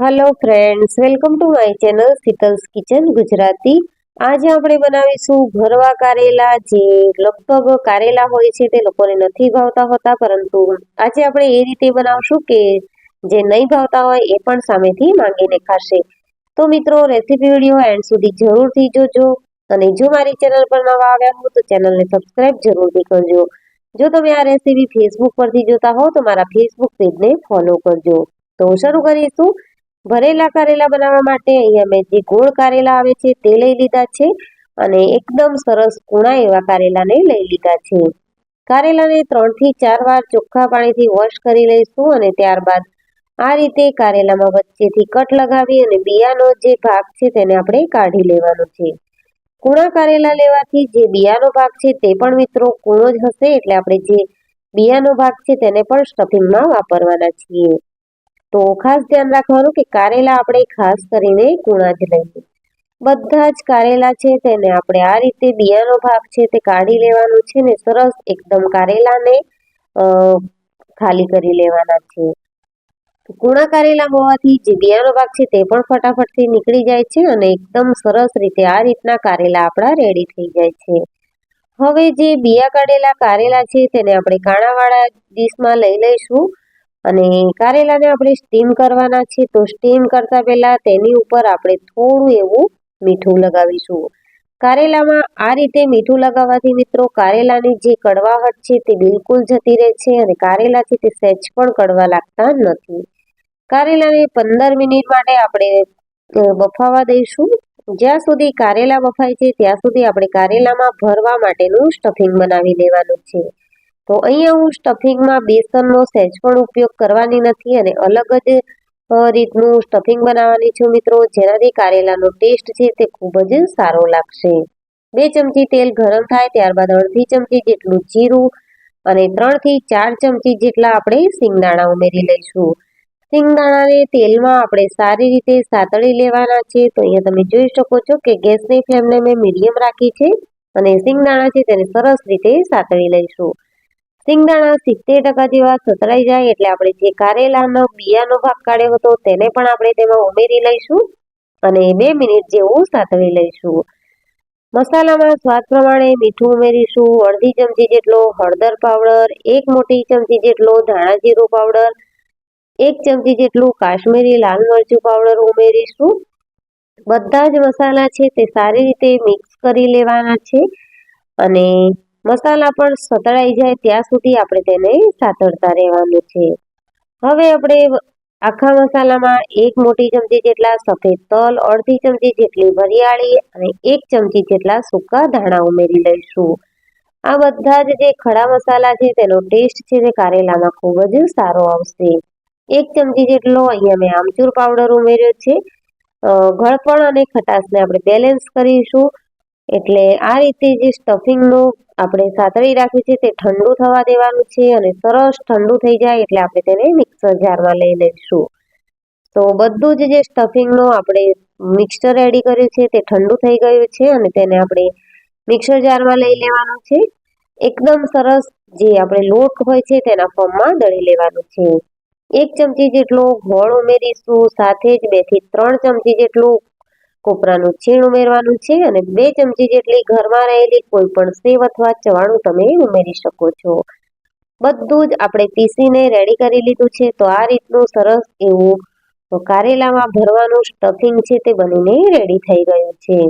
Hello friends welcome to my channel Sheetal's kitchen Gujarati આજે આપણે બનાવીશું ભરવા કારેલા જે લગભગ કારેલા હોય છે તે લોકોને નથી ભાવતા હોતા, પરંતુ આજે આપણે એ રીતે બનાવશું કે જે નહીં ભાવતા હોય એ પણ સામેથી માંગીને ખાશે તો મિત્રો રેસીપી વીડિયો એન્ડ સુધી જરૂરથી જોજો અને જો મારી ચેનલ પર નવા આવ્યા હો, તો ચેનલને સબસ્ક્રાઇબ જરૂરથી કરજો. જો તમે આ રેસીપી ફેસબુક પરથી જોતા હો, તો મારા ફેસબુક પેજને ફોલો કરજો. તો શરૂ કરીશું. ભરેલા કારેલા બનાવવા માટે અહીંયા મેં જે ગોળ કારેલા આવે છે, તે લઈ લીધા છે અને એકદમ સરસ કૂણા એવા કારેલાને લઈ લીધા છે. કારેલાને ત્રણથી ચાર વાર ચોખ્ખા પાણીથી વોશ કરી લઈશું અને ત્યારબાદ આ રીતે કારેલામાં વચ્ચેથી કટ લગાવી અને બિયાનો જે ભાગ છે તેને આપણે કાઢી લેવાનો છે. કૂણા કારેલા લેવાથી જે બિયાનો ભાગ છે તે પણ મિત્રો કૂણો જ હશે એટલે આપણે જે બિયાનો ભાગ છે તેને પણ સ્ટફિંગમાં વાપરવાના છીએ. તો ખાસ ધ્યાન રાખવાનું કે કારેલા આપણે ખાસ કરીને કૂણા જ લઈએ. બધા જ કારેલા છે તેને આપણે આ રીતે બિયાનો ભાગ છે તે કાઢી લેવાનો છે ને સરસ એકદમ કારેલાને ખાલી કરી લેવાના છે. કૂણા કારેલા હોવાથી જે બિયાનો ભાગ છે તે પણ ફટાફટથી નીકળી જાય છે અને એકદમ સરસ રીતે આ રીતના કારેલા આપણા રેડી થઈ જાય છે. હવે જે બિયા કાઢેલા કારેલા છે તેને આપણે કાણાવાળા ડીશમાં લઈ લઈશું. અને કારેલાને આપણે સ્ટીમ કરવાના છે તો સ્ટીમ કરતા પહેલાં તેની ઉપર આપણે થોડું એવું મીઠું લગાવીશું. કારેલામાં આ રીતે મીઠું લગાવવાથી મિત્રો કારેલાની જે કડવાહટ છે તે બિલકુલ જતી રહે છે અને કારેલા છે તે સહેજ પણ કડવા લાગતા નથી. કારેલાને પંદર મિનિટ માટે આપણે બફાવા દઈશું. જ્યાં સુધી કારેલા બફાય છે, ત્યાં સુધી આપણે કારેલામાં ભરવા માટેનું સ્ટફિંગ બનાવી લેવાનું છે. તો અહીંયા હું સ્ટફિંગમાં બેસનનો સહેજ પણ ઉપયોગ કરવાની નથી અને અલગ જ રીતનું સ્ટફિંગ બનાવવાની છું મિત્રો, જેનાથી કારેલાનો ટેસ્ટ છે તે ખૂબ જ સારો લાગશે. બે ચમચી તેલ ગરમ થાય ત્યારબાદ અડધી ચમચી જેટલું જીરું અને ત્રણથી ચાર ચમચી જેટલા આપણે સિંગદાણા ઉમેરી લઈશું. સિંગદાણાને તેલમાં આપણે સારી રીતે સાતળી લેવાના છે. તો અહીંયા તમે જોઈ શકો છો કે ગેસની ફ્લેમને મેં મીડિયમ રાખી છે અને સિંગદાણા છે તેને સરસ રીતે સાતળી લઈશું. સિંગદાણા સિત્તેર ટકા જેવા સતળાઈ જાય એટલે આપણે જે કારેલાનો બિયાનો ભાગ કાઢ્યો હતો તેને પણ આપણે તેમાં ઉમેરી લઈશું અને બે મિનિટ જેવું સાતવી લઈશું. મસાલામાં સ્વાદ પ્રમાણે મીઠું ઉમેરીશું, અડધી ચમચી જેટલો હળદર પાવડર, એક મોટી ચમચી જેટલો ધાણા જીરું પાવડર, એક ચમચી જેટલું કાશ્મીરી લાલ મરચું પાવડર ઉમેરીશું. બધા જ મસાલા છે તે સારી રીતે મિક્સ કરી લેવાના છે અને મસાલા પણ સતળાઈ જાય ત્યાં સુધી આપણે તેને સાતળતા રહેવાનું છે. હવે આપણે આખા મસાલામાં એક મોટી ચમચી જેટલા સફેદ તલ, અડધી ચમચી જેટલી વરિયાળી અને એક ચમચી જેટલા સૂકા ધાણા ઉમેરી લઈશું. આ બધા જ જે ખડા મસાલા છે તેનો ટેસ્ટ છે તે કારેલામાં ખૂબ જ સારો આવશે. એક ચમચી જેટલો અહીંયા મેં આમચૂર પાવડર ઉમેર્યો છે. ગળપણ અને ખટાશને આપણે બેલેન્સ કરીશું. એટલે આ રીતે જે સ્ટફિંગનું આપણે સાતળી રાખી છે તે ઠંડુ થવા દેવાનું છે અને સરસ ઠંડુ થઈ જાય એટલે આપણે તેને મિક્સર જારમાં લઈ લઈશું. તો બધું જ જે સ્ટફિંગનું આપણે મિક્સર રેડી કર્યું છે તે ઠંડુ થઈ ગયું છે અને તેને આપણે મિક્સર જારમાં લઈ લેવાનું છે. એકદમ સરસ જે આપણે લોટ હોય છે તેના ફોર્મમાં દળી લેવાનું છે. એક ચમચી જેટલો ગોળ ઉમેરીશું, સાથે જ બેથી ત્રણ ચમચી જેટલું કોપરાનું છીણ ઉમેરવાનું છે અને બે ચમચી જેટલી ઘરમાં રહેલી કોઈ પણ સેવ અથવા ચવાણું તમે ઉમેરી શકો છો. બધું જ આપણે પીસીને રેડી કરી લીધું છે. તો આ રીતનું સરસ એવું કારેલામાં ભરવાનું સ્ટફિંગ છે તે બનીને રેડી થઈ ગયું છે.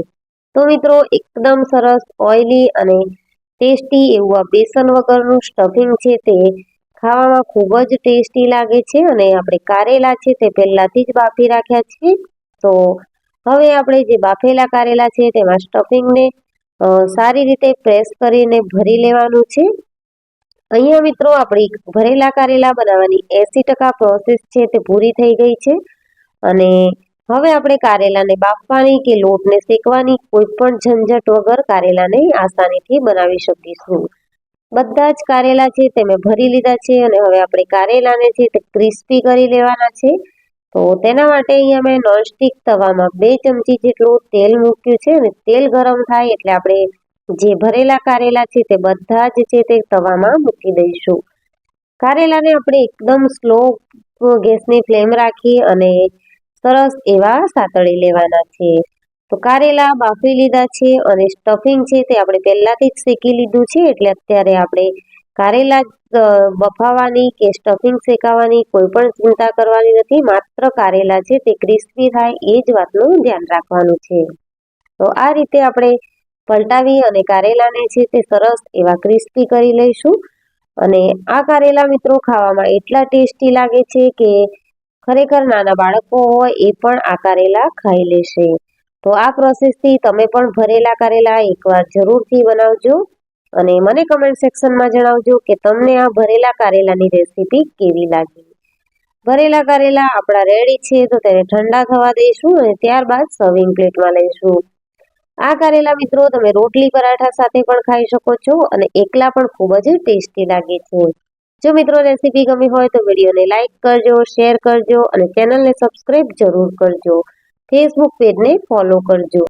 તો મિત્રો, એકદમ સરસ ઓઇલી અને ટેસ્ટી એવું આ બેસન વગરનું સ્ટફિંગ છે તે ખાવામાં ખૂબ જ ટેસ્ટી લાગે છે અને આપણે કારેલા છે તે પહેલાંથી જ બાફી રાખ્યા છે તો હવે આપણે જે બાફેલા કારેલા છે તેમાં સ્ટફિંગને સારી રીતે પ્રેસ કરીને ભરી લેવાનું છે. અહીંયા મિત્રો આપણી ભરેલા કારેલા બનાવવાની એસી ટકા પ્રોસેસ છે તે પૂરી થઈ ગઈ છે. અને હવે આપણે કારેલાને બાફવાની કે લોટને શેકવાની કોઈ પણ ઝંઝટ વગર કારેલાને આસાનીથી બનાવી શકીશું. બધા જ કારેલા છે તે મેં ભરી લીધા છે અને હવે આપણે કારેલાને છે તે ક્રિસ્પી કરી લેવાના છે. તો તેના માટે અહીંયા મેં નોનસ્ટિક તવામાં બે ચમચી જેટલું તેલ મૂક્યું છે અને તેલ ગરમ થાય એટલે આપણે જે ભરેલા કારેલા છે તે બધા જ છે તે તવામાં મૂકી દઈશું. કારેલાને આપણે એકદમ સ્લો ગેસની ફ્લેમ રાખી અને સરસ એવા સાતળી લેવાના છે. તો કારેલા બાફી લીધા છે અને સ્ટફિંગ છે તે આપણે પહેલાથી જ શેકી લીધું છે એટલે અત્યારે આપણે કારેલા બફાવાની કે સ્ટફિંગ શેકાવાની કોઈ પણ ચિંતા કરવાની નથી, માત્ર કારેલા છે. તે ક્રિસ્પી થાય એ જ વાતનું ધ્યાન રાખવાનું છે. તો આ રીતે આપણે પલટાવી અને કારેલાને છે તે સરસ એવા ક્રિસ્પી કરી લઈશું. અને આ કારેલા મિત્રો ખાવામાં એટલા ટેસ્ટી લાગે છે કે ખરેખર નાના બાળકો હોય એ પણ આ કારેલા ખાઈ લેશે. તો આ પ્રોસેસથી તમે પણ ભરેલા કારેલા એકવાર જરૂરથી બનાવજો. અને મને કમેન્ટ સેક્શનમાં જણાવજો કે તમને આ ભરેલા કારેલાની રેસીપી કેવી લાગી? ભરેલા કારેલા આપણા રેડી છે તો તેને ઠંડા થવા દઈશું અને ત્યારબાદ સર્વિંગ પ્લેટમાં લઈશું. આ કારેલા મિત્રો તમે રોટલી પરાઠા સાથે પણ ખાઈ શકો છો અને એકલા પણ ખૂબ જ ટેસ્ટી લાગે છે. જો મિત્રો રેસીપી ગમી હોય તો વિડીયોને લાઇક કરજો શેર કરજો અને ચેનલને સબસ્ક્રાઈબ જરૂર કરજો. ફેસબુક પેજને ફોલો કરજો.